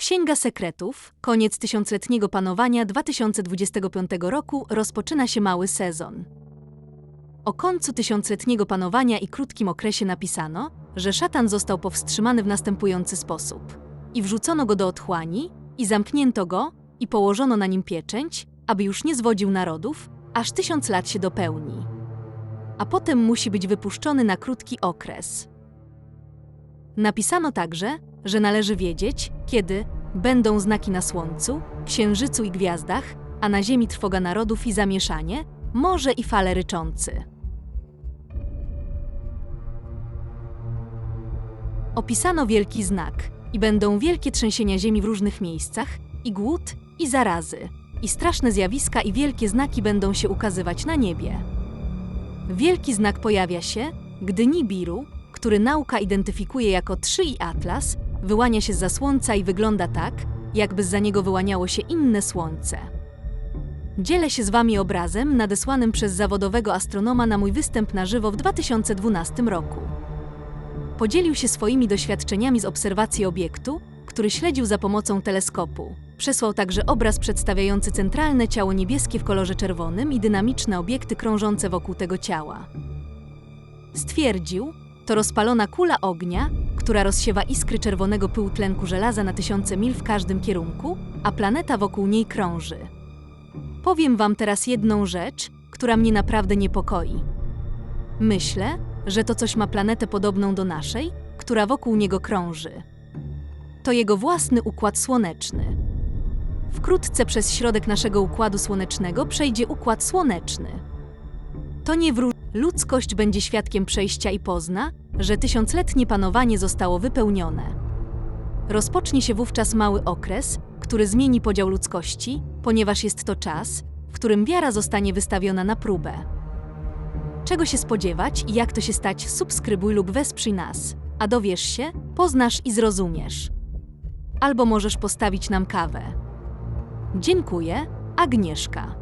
Księga Sekretów, koniec tysiącletniego panowania 2025 roku rozpoczyna się mały sezon. O końcu tysiącletniego panowania i krótkim okresie napisano, że szatan został powstrzymany w następujący sposób. I wrzucono go do otchłani, i zamknięto go, i położono na nim pieczęć, aby już nie zwodził narodów, aż tysiąc lat się dopełni. A potem musi być wypuszczony na krótki okres. Napisano także, że należy wiedzieć, kiedy będą znaki na słońcu, księżycu i gwiazdach, a na ziemi trwoga narodów i zamieszanie, morze i fale ryczący. Opisano wielki znak i będą wielkie trzęsienia ziemi w różnych miejscach, i głód, i zarazy, i straszne zjawiska i wielkie znaki będą się ukazywać na niebie. Wielki znak pojawia się, gdy Nibiru, który nauka identyfikuje jako 3 i Atlas, wyłania się z słońca i wygląda tak, jakby za niego wyłaniało się inne słońce. Dzielę się z Wami obrazem nadesłanym przez zawodowego astronoma na mój występ na żywo w 2012 roku. Podzielił się swoimi doświadczeniami z obserwacji obiektu, który śledził za pomocą teleskopu. Przesłał także obraz przedstawiający centralne ciało niebieskie w kolorze czerwonym i dynamiczne obiekty krążące wokół tego ciała. Stwierdził, to rozpalona kula ognia, która rozsiewa iskry czerwonego pyłu tlenku żelaza na tysiące mil w każdym kierunku, a planeta wokół niej krąży. Powiem Wam teraz jedną rzecz, która mnie naprawdę niepokoi. Myślę, że to coś ma planetę podobną do naszej, która wokół niego krąży. To jego własny układ słoneczny. Wkrótce przez środek naszego układu słonecznego przejdzie układ słoneczny. To nie wró- ludzkość będzie świadkiem przejścia i pozna, że tysiącletnie panowanie zostało wypełnione. Rozpocznie się wówczas mały okres, który zmieni podział ludzkości, ponieważ jest to czas, w którym wiara zostanie wystawiona na próbę. Czego się spodziewać i jak to się stać, subskrybuj lub wesprzyj nas, a dowiesz się, poznasz i zrozumiesz. Albo możesz postawić nam kawę. Dziękuję, Agnieszka.